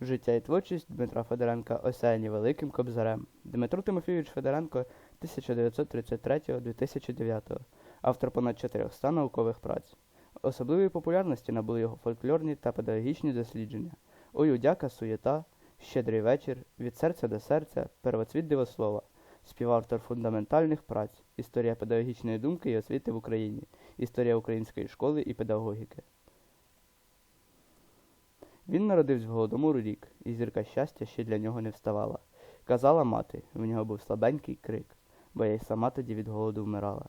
Життя і творчість Дмитра Федоренка осяяні великим кобзарем. Дмитро Тимофійович Федоренко 1933-2009, автор понад 400 наукових праць. Особливої популярності набули його фольклорні та педагогічні дослідження. Ой, удяка, суєта, Щедрий вечір, від серця до серця, первоцвіт дивослова, співавтор фундаментальних праць, історія педагогічної думки і освіти в Україні, історія української школи і педагогіки. Він народився в Голодомору рік, і зірка щастя ще для нього не вставала. Казала мати, в нього був слабенький крик, бо я й сама тоді від голоду вмирала.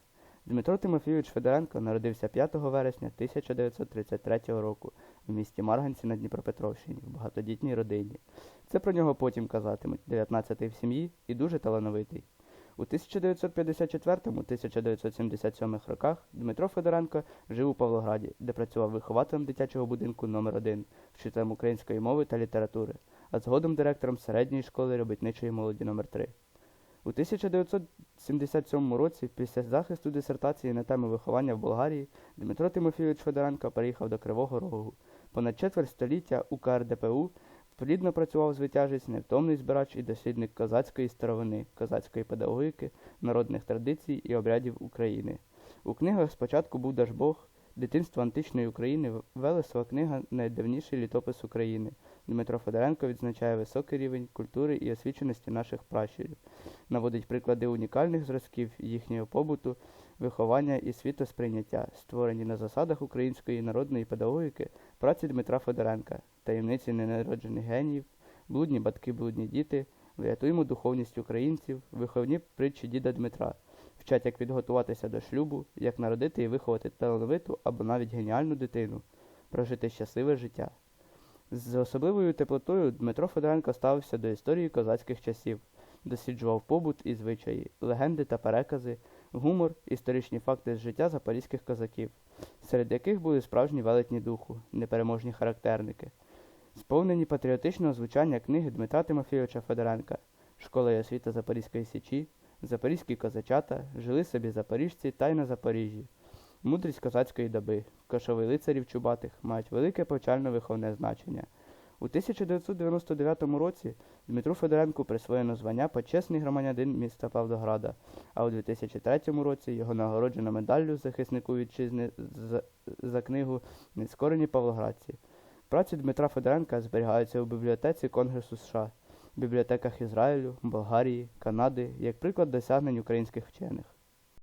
Дмитро Тимофійович Федоренко народився 5 вересня 1933 року в місті Марганці на Дніпропетровщині в багатодітній родині. Це про нього потім казатимуть 19-й в сім'ї і дуже талановитий. У 1954-1977 роках Дмитро Федоренко жив у Павлограді, де працював вихователем дитячого будинку номер 1 вчителем української мови та літератури, а згодом директором середньої школи робітничої молоді номер 3 У 1977 році, після захисту дисертації на тему виховання в Болгарії, Дмитро Тимофійович Федоренко переїхав до Кривого Рогу. Понад четверть століття у КРДПУ плідно працював звитяжець, невтомний збирач і дослідник козацької старовини, козацької педагогіки, народних традицій і обрядів України. У книгах спочатку був Дажбог, Дитинство античної України, Велесова книга Найдавніший літопис України. Дмитро Федоренко відзначає високий рівень культури і освіченості наших пращурів, наводить приклади унікальних зразків їхнього побуту, виховання і світосприйняття, створені на засадах української народної педагогіки, праці Дмитра Федоренка, таємниці ненароджених геніїв, блудні батьки, блудні діти, врятуємо духовність українців, виховні притчі діда Дмитра, вчать, як підготуватися до шлюбу, як народити і виховати талановиту або навіть геніальну дитину, прожити щасливе життя. З особливою теплотою Дмитро Федоренко ставився до історії козацьких часів, досліджував побут і звичаї, легенди та перекази, гумор, історичні факти з життя запорізьких козаків, серед яких були справжні велетні духу, непереможні характерники, сповнені патріотичного звучання книги Дмитра Тимофійовича Федоренка, Школа і освіта Запорізької Січі, Запорізькі козачата, жили собі запоріжці та й на Запоріжжі. Мудрість козацької доби, кошовий лицарів Чубатих мають велике повчально-виховне значення. У 1999 році Дмитру Федоренку присвоєно звання почесний громадянин міста Павлограда, а у 2003 році його нагороджено медаллю захиснику вітчизни за, за книгу Нескорені Павлоградці. Праці Дмитра Федоренка зберігаються у бібліотеці Конгресу США, бібліотеках Ізраїлю, Болгарії, Канади як приклад досягнень українських вчених.